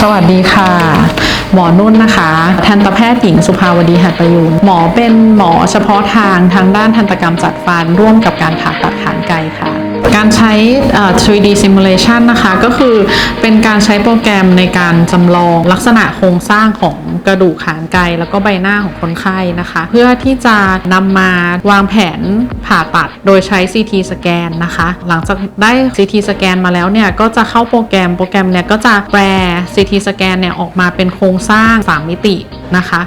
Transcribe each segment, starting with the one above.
สวัสดีค่ะ หมอนุ่นนะคะ ทันตแพทย์หญิงสุภาวดีหัตถยุงหมอเป็นหมอเฉพาะทางทางด้านทันตกรรมจัดฟันร่วมกับการผ่าตัดหานไกลค่ะ การใช้ 3D simulation นะคะ ก็คือเป็นการใช้โปรแกรมในการจำลองลักษณะโครงสร้างของ กระดูกขานไกลแล้วก็ใบหน้าของคนไข้นะคะ เพื่อที่จะนำมาวางแผนผ่าตัด โดยใช้ CT สแกนนะคะ หลังจากได้ CT สแกนมาแล้วเนี่ย ก็จะเข้าโปรแกรมโปรแกรมเนี่ย ก็จะแปล CT สแกนเนี่ย ออกมาเป็นโครงสร้าง 3 มิตินะคะ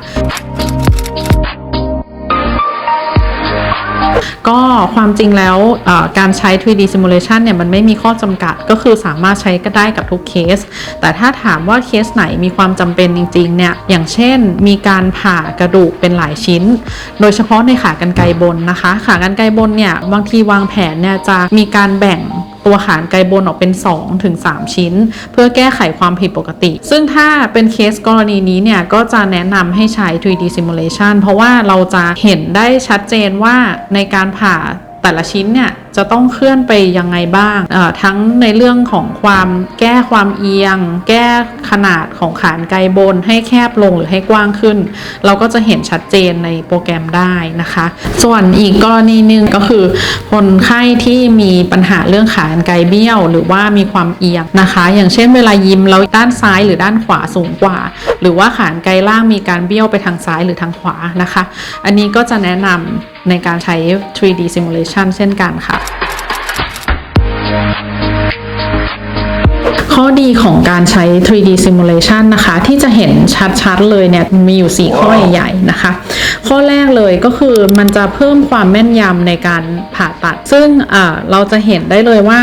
ก็ความจริงแล้วการใช้ 3D simulation เนี่ยมันไม่มีข้อจำกัดก็คือสามารถใช้ก็ได้กับทุกเคส แต่ถ้าถามว่าเคสไหนมีความจำเป็นจริงๆเนี่ยอย่างเช่นมีการผ่ากระดูกเป็นหลายชิ้น โดยเฉพาะในขากรรไกรบนนะคะ ขากรรไกรบนเนี่ยบางทีวางแผนเนี่ยจะมีการแบ่ง ตัวหานไกลบนออกเป็น 2 ถึง 3 ชิ้น เพื่อแก้ไขความผิดปกติ ซึ่งถ้าเป็นเคสกรณีนี้เนี่ย ก็จะแนะนำให้ใช้ 3D simulation เพราะว่าเราจะเห็นได้ชัดเจนว่าในการผ่าแต่ละชิ้นเนี่ยจะต้องเคลื่อนไปยังไงบ้าง ทั้งในเรื่องของความแก้ความเอียง แก้ขนาดของขานไกลบนให้แคบลงหรือให้กว้างขึ้น เราก็จะเห็นชัดเจนในโปรแกรมได้นะคะ ส่วนอีกกรณีหนึ่งก็คือ คนไข้ที่มีปัญหาเรื่องขานไกลเบี้ยว หรือว่ามีความเอียงนะคะ อย่างเช่นเวลายิ้มแล้วด้านซ้ายหรือด้านขวาสูงกว่า หรือว่าขานไกลล่างมีการเบี้ยวไปทางซ้ายหรือทางขวานะคะ อันนี้ก็จะแนะนำในการใช้ 3D simulation เช่นกันค่ะ ข้อดีของการใช้ 3D simulation นะคะ ที่จะเห็นชัดๆ เลยเนี่ยมีอยู่ 4 ข้อใหญ่ๆนะคะ ข้อแรกเลยก็คือมันจะเพิ่มความแม่นยำในการผ่าตัด ซึ่งเราจะเห็นได้เลยว่า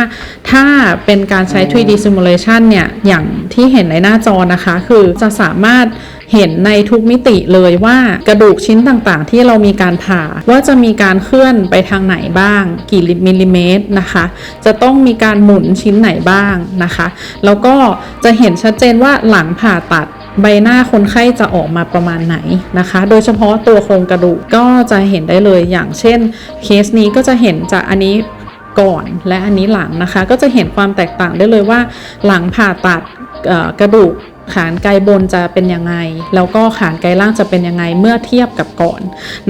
ถ้าเป็นการใช้ 3D simulation เนี่ย อย่างที่เห็นในหน้าจอนะคะ คือจะสามารถเห็นในทุกมิติเลยว่ากระดูกชิ้นต่างๆ ที่เรามีการผ่า ว่าจะมีการเคลื่อนไปทางไหนบ้าง กี่มิลลิเมตรนะคะ จะต้องมีการหมุนชิ้นไหนบ้างนะคะ แล้วก็จะเห็นชัดเจนว่าหลังผ่าตัด ใบหน้าคนไข้จะออกมาประมาณไหนนะคะ โดยเฉพาะตัวโครงกระดูกก็จะเห็นได้เลยอย่างเช่นเคสนี้ก็จะเห็นจากอันนี้ก่อนและอันนี้หลังนะคะ ก็จะเห็นความแตกต่างได้เลยว่าหลังผ่าตัดกระดูก ขานไกลบนจะเป็นยังไง แล้วก็ขานไกลล่างจะเป็นยังไงเมื่อเทียบกับก่อน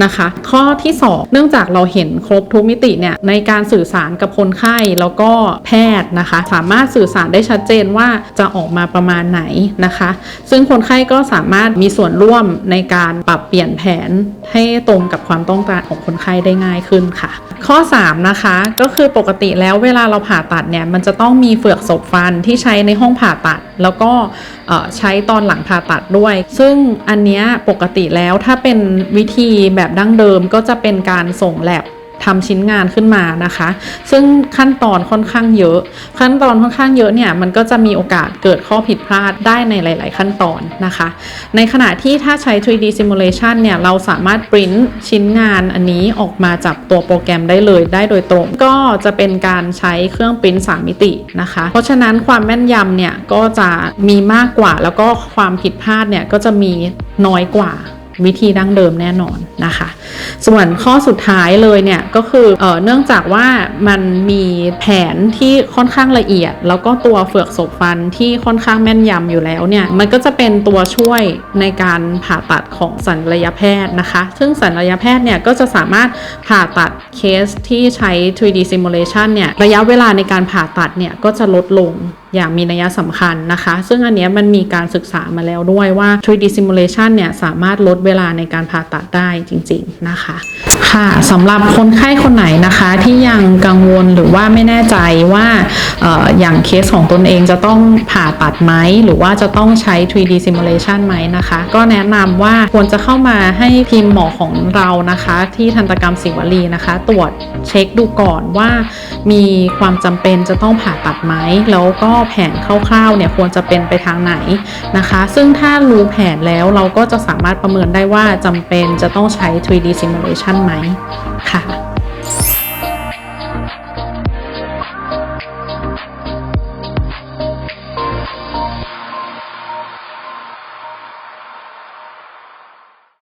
นะคะ ข้อที่ 2 เนื่องจากเราเห็นครบทุกมิติเนี่ยในการสื่อสารกับคนไข้แล้วก็แพทย์นะคะ สามารถสื่อสารได้ชัดเจนว่าจะออกมาประมาณไหนนะคะ ซึ่งคนไข้ก็สามารถมีส่วนร่วมในการปรับเปลี่ยนแผนให้ตรงกับความต้องการของคนไข้ได้ง่ายขึ้นค่ะ ข้อ 3 นะคะก็คือปกติแล้วเวลาเราผ่าตัดเนี่ยมันจะต้องมีเฟือกศพฟันที่ใช้ในห้องผ่าตัด แล้วก็ใช้ตอนหลังผ่าตัดด้วย ซึ่งอันเนี้ยปกติแล้วถ้าเป็นวิธีแบบดั้งเดิมก็จะเป็นการส่งแลบ ทำชิ้นงานขึ้นมานะคะ ซึ่งขั้นตอนค่อนข้างเยอะ ขั้นตอนค่อนข้างเยอะเนี่ยมันก็จะมีโอกาสเกิดข้อผิดพลาดได้ในหลาย ๆ ขั้นตอนนะคะ ในขณะที่ถ้าใช้ 3D simulation เนี่ยเราสามารถปริ้นชิ้นงานอันนี้ออกมาจากตัวโปรแกรมได้เลยได้โดยตรง ก็จะเป็นการใช้เครื่องปริ้น3มิตินะคะ เพราะฉะนั้นความแม่นยำเนี่ยก็จะมีมากกว่าแล้วก็ความผิดพลาดเนี่ยก็จะมีน้อยกว่า วิธีดั้งเดิมแน่นอนนะคะ ส่วนข้อสุดท้ายเลยเนี่ยก็คือเออเนื่องจากว่ามันมีแผนที่ค่อนข้างละเอียด แล้วก็ตัวเฟือกศพฟันที่ค่อนข้างแม่นยำอยู่แล้วเนี่ยมันก็จะเป็นตัวช่วยในการผ่าตัดของศัลยแพทย์นะคะ ซึ่งศัลยแพทย์เนี่ยก็จะสามารถผ่าตัดเคสที่ใช้ 3D simulation เนี่ยระยะเวลาในการผ่าตัดเนี่ยก็จะลดลงอย่างมีนัยสำคัญนะคะ ซึ่งอันนี้มันมีการศึกษามาแล้วด้วยว่า 3D simulation เนี่ยสามารถลดเวลาในการผ่าตัดได้จริง ๆนะคะ ค่ะสำหรับคนไข้คนไหนนะคะที่ยังกังวลหรือว่าไม่แน่ใจว่าอออย่างเคสของตนเองจะต้องผ่าตัดไหมหรือว่าจะต้องใช้ 3D simulation ไหมนะคะ ก็แนะนำว่าควรจะเข้ามาให้ทีมหมอของเรานะคะ ที่ทันตกรรมศิวลีนะคะ ตรวจเช็คดูก่อนว่ามีความจำเป็นจะต้องผ่าตัดไหมแล้วก็แผนคร่าวๆเนี่ยควรจะเป็นไปทางไหนนะคะ ซึ่งถ้ารู้แผนแล้วเราก็จะสามารถประเมินได้ว่าจำเป็นจะต้องใช้ 3D simulation ไหมค่ะ